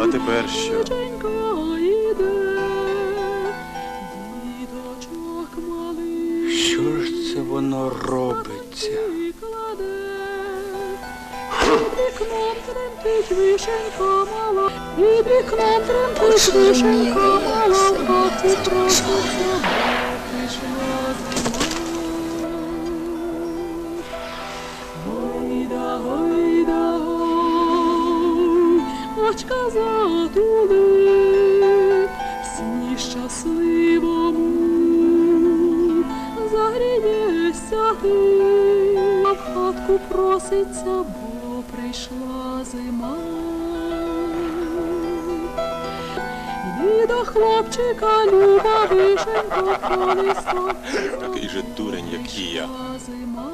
А тепер що? Що ж це воно робиться? вікном тремтить вишенька мала, під вікном тремтить вишенька мала, в хату проситься, очка затули, сні щасливому, загрієшся ти, а в хатку проситься, бо прийшла зима. Йди до хлопчика, люба вишенька, колесо. Такий же дурень, як і я. Зима.